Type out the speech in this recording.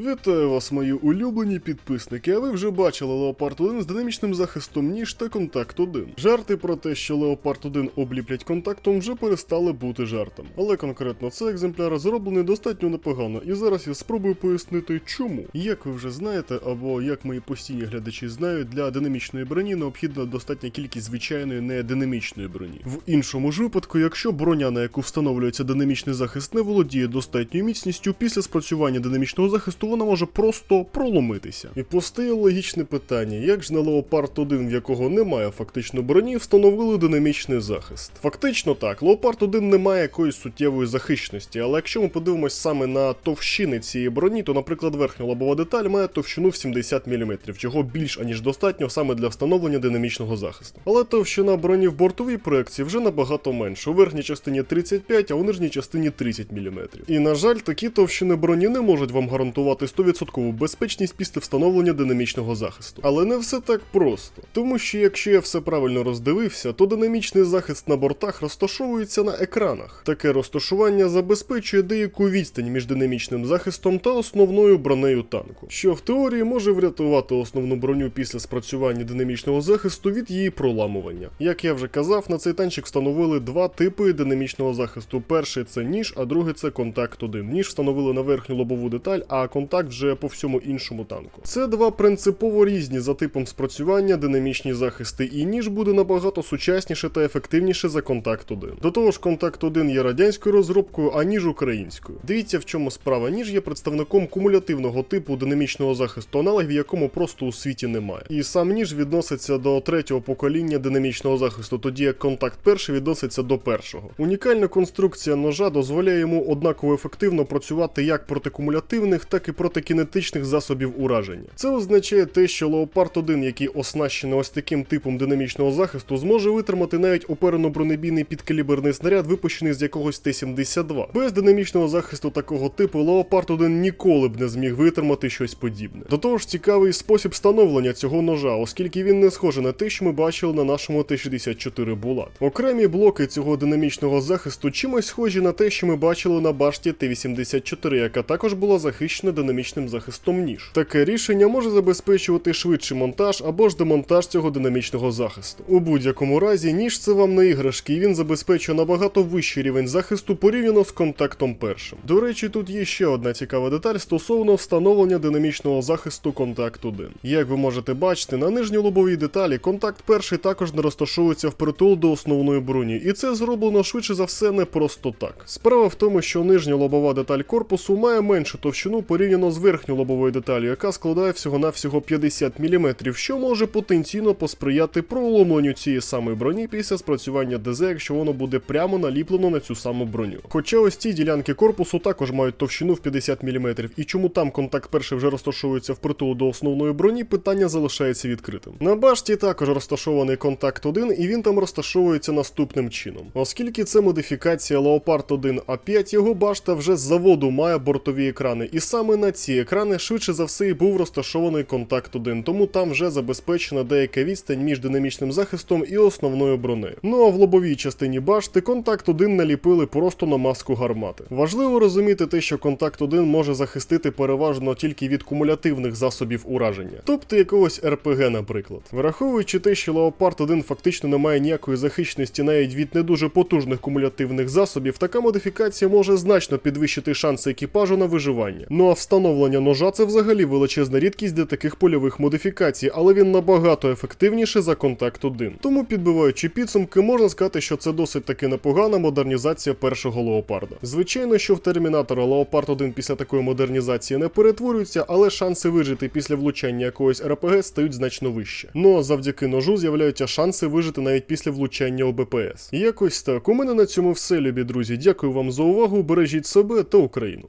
Вітаю вас, мої улюблені підписники. А ви вже бачили Леопард 1 з динамічним захистом ніж та контакт 1. Жарти про те, що Леопард 1 обліплять контактом, вже перестали бути жартом. Але конкретно цей екземпляр зроблений достатньо непогано, і зараз я спробую пояснити, чому. Як ви вже знаєте, або як мої постійні глядачі знають, для динамічної броні необхідна достатня кількість звичайної нединамічної броні. В іншому ж випадку, якщо броня, на яку встановлюється динамічний захист, не володіє достатньою міцністю, після спрацювання динамічного захисту вона може просто проломитися. І постає логічне питання: як ж на Леопард 1, в якого немає фактично броні, встановили динамічний захист? Фактично так, Леопард 1 не має якоїсь суттєвої захищеності, але якщо ми подивимось саме на товщини цієї броні, то, наприклад, верхня лобова деталь має товщину в 70 мм, чого більш аніж достатньо саме для встановлення динамічного захисту. Але товщина броні в бортовій проекції вже набагато менше. У верхній частині 35, а у нижній частині 30 мм. І на жаль, такі товщини броні не можуть вам гарантувати 100% безпечність після встановлення динамічного захисту. Але не все так просто. Тому що якщо я все правильно роздивився, то динамічний захист на бортах розташовується на екранах. Таке розташування забезпечує деяку відстань між динамічним захистом та основною бронею танку, що в теорії може врятувати основну броню після спрацювання динамічного захисту від її проламування. Як я вже казав, на цей танчик встановили два типи динамічного захисту. Перший це ніж, а другий це контакт 1. Ніж встановили на верхню лобову деталь, а контакт вже по всьому іншому танку. Це два принципово різні за типом спрацювання динамічні захисти, і ніж буде набагато сучасніше та ефективніше за контакт 1. До того ж, контакт 1 є радянською розробкою, а ніж українською. Дивіться, в чому справа. Ніж є представником кумулятивного типу динамічного захисту, аналогів якому просто у світі немає. І сам ніж відноситься до третього покоління динамічного захисту, тоді як контакт перший відноситься до першого. Унікальна конструкція ножа дозволяє йому однаково ефективно працювати як проти кумулятивних, так і проти кінетичних засобів ураження. Це означає те, що Леопард 1, який оснащений ось таким типом динамічного захисту, зможе витримати навіть оперено-бронебійний підкаліберний снаряд, випущений з якогось Т-72. Без динамічного захисту такого типу Леопард 1 ніколи б не зміг витримати щось подібне. До того ж, цікавий спосіб встановлення цього ножа, оскільки він не схожий на те, що ми бачили на нашому Т-64 Булат. Окремі блоки цього динамічного захисту чимось схожі на те, що ми бачили на башті Т-84, яка також була захищена динамічним захистом ніж. Таке рішення може забезпечувати швидший монтаж або ж демонтаж цього динамічного захисту. У будь-якому разі, ніж це вам не іграшки, і він забезпечує набагато вищий рівень захисту порівняно з контактом першим. До речі, тут є ще одна цікава деталь стосовно встановлення динамічного захисту контакт 1. Як ви можете бачити, на нижній лобовій деталі контакт перший також не розташовується впритул до основної броні, і це зроблено швидше за все не просто так. Справа в тому, що нижня лобова деталь корпусу має меншу товщину порівняно з верхньою деталлю, яка складає всього-навсього 50 мм, що може потенційно посприяти проломленню цієї самої броні після спрацювання ДЗ, якщо воно буде прямо наліплено на цю саму броню. Хоча ось ці ділянки корпусу також мають товщину в 50 мм, і чому там контакт перший вже розташовується впритул до основної броні, питання залишається відкритим. На башті також розташований контакт 1, і він там розташовується наступним чином. Оскільки це модифікація Leopard 1 А5, його башта вже з заводу має бортові екрани, і саме на ці екрани швидше за все і був розташований контакт 1, тому там вже забезпечена деяка відстань між динамічним захистом і основною бронею. Ну а в лобовій частині башти контакт 1 наліпили просто на маску гармати. Важливо розуміти те, що контакт 1 може захистити переважно тільки від кумулятивних засобів ураження, тобто якогось РПГ, наприклад. Враховуючи те, що Leopard 1 фактично не має ніякої захищеності навіть від не дуже потужних кумулятивних засобів, така модифікація може значно підвищити шанси екіпажу на виживання. Ну а встановлення ножа це взагалі величезна рідкість для таких польових модифікацій, але він набагато ефективніше за контакт 1. Тому, підбиваючи підсумки, можна сказати, що це досить таки непогана модернізація першого леопарда. Звичайно, що в термінатора Леопард 1 після такої модернізації не перетворюється, але шанси вижити після влучання якогось РПГ стають значно вище. Ну а завдяки ножу з'являються шанси вижити навіть після влучання ОБПС. Якось так. У мене на цьому все, любі друзі. Дякую вам за увагу. Бережіть себе та Україну.